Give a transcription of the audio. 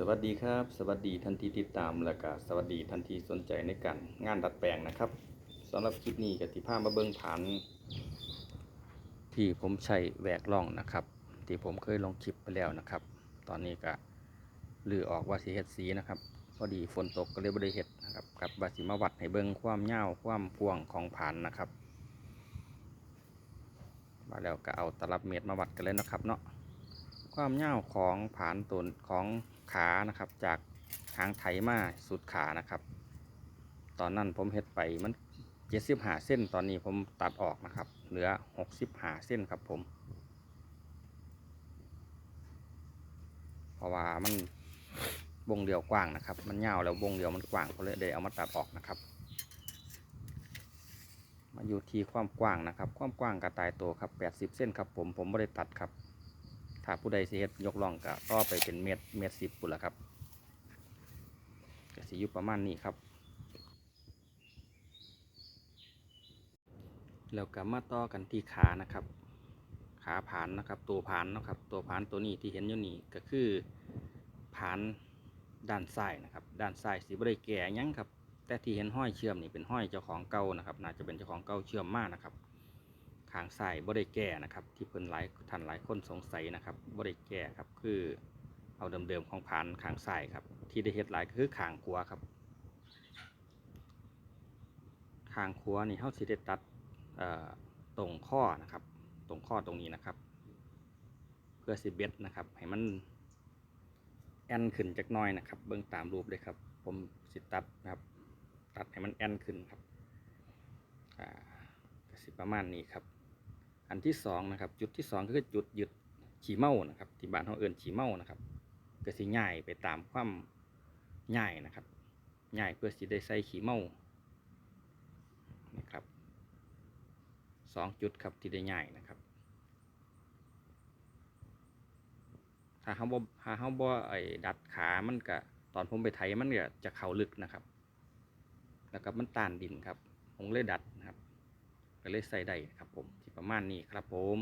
สวัสดีครับ สวัสดีทันทีติดตามและก็สวัสดีทันทีสนใจในการงานดัดแปลงนะครับสำหรับคลิปนี้กับที่พามาเบิ้งผ่าน ที่ผมใช้แหวกล่องนะครับ ที่ผมเคยลงคลิปไปแล้วนะครับ ตอนนี้ก็ลือออกว่าสีเฮ็ดสีนะครับพอดีฝนตกก็เลยบริเฮ็ดนะครับกับว่าสิมาวัดให้เบิ้งความยาความพวงของผ่านนะครับ มาแล้วก็เอาตลับเมตรมาวัดกันเลยนะครับเนาะความยาของผานตนของ ขานะครับ จากหางไถมาสุดขานะครับ ตอนนั้นผมเฮ็ดไปมันเจ็ดสิบหาเส้นตอนนี้ผมตัดออกนะครับ เหลือหกสิบหาเส้นครับผม เพราะว่ามันวงเดียวกว้างนะครับ มันยาวแล้ววงเดียวมันกว้างก็เลยได้เอามาตัดออกนะครับมาอยู่ที่ความกว้างนะครับ ความกว้างกระต่ายตัวครับแปดสิบเส้นครับผมผมไม่ได้ตัดครับ ถ้าผู้ใดสิเฮ็ดยกล่องก็ต่อไปเป็นเมตรเมตรสิบปุ่นละครับก็สิอยู่ประมาณนี้ครับ แล้วก็มาต่อกันที่ขานะครับ ขาผานนะครับ ตัวผานนะครับ ตัวผานตัวนี้ที่เห็นอยู่นี่ก็คือผานด้านซ้ายนะครับ ด้านซ้ายสีบริแก่ยังครับ แต่ที่เห็นห้อยเชื่อมนี่เป็นห้อยเจ้าของเก่านะครับ น่าจะเป็นเจ้าของเก่าเชื่อมมากนะครับ ขางซ้ายบ่ได้แก้นะครับ ที่เพิ่นหลายท่านหลายคนสงสัยนะครับบ่ได้แก้ครับคือเอาเดิมๆของผานขางซ้ายครับ ที่ได้เฮ็ดหลายคือขางขวาครับขางขวานี่เฮาสิได้ตัดตรงข้อนะครับ ตรงข้อตรงนี้นะครับ เพื่อสิเบ็ดนะครับ ให้มันแอนขึ้นจักน่อยนะครับ เบิ่งตามรูปเลยครับ ผมสิตัดนะครับ ตัดให้มันแอนขึ้นครับอ่าสิประมาณนี้ครับ อันที่สองนะครับ จุดที่สองก็คือจุดหยุดฉี่เมานะครับ ที่บ้านเขาเอิ้นฉีเมานะครับก็สิง่ายไปตามความง่ายนะครับง่ายเพื่อสิได้ใส่ขี่เมานะครับสองจุดครับที่ได้ง่ายนะครับ ถ้าเขาบ่ถ้าเขาบ่ไอ้ดัดขามันก็ตอนผมไปไถมันก็จะเข่าลึกนะครับ แล้วก็มันต้านดินครับ ผมเลยดัดนะครับ ก็เลยใส่ได้ครับผมที่ประมาณนี้ครับผม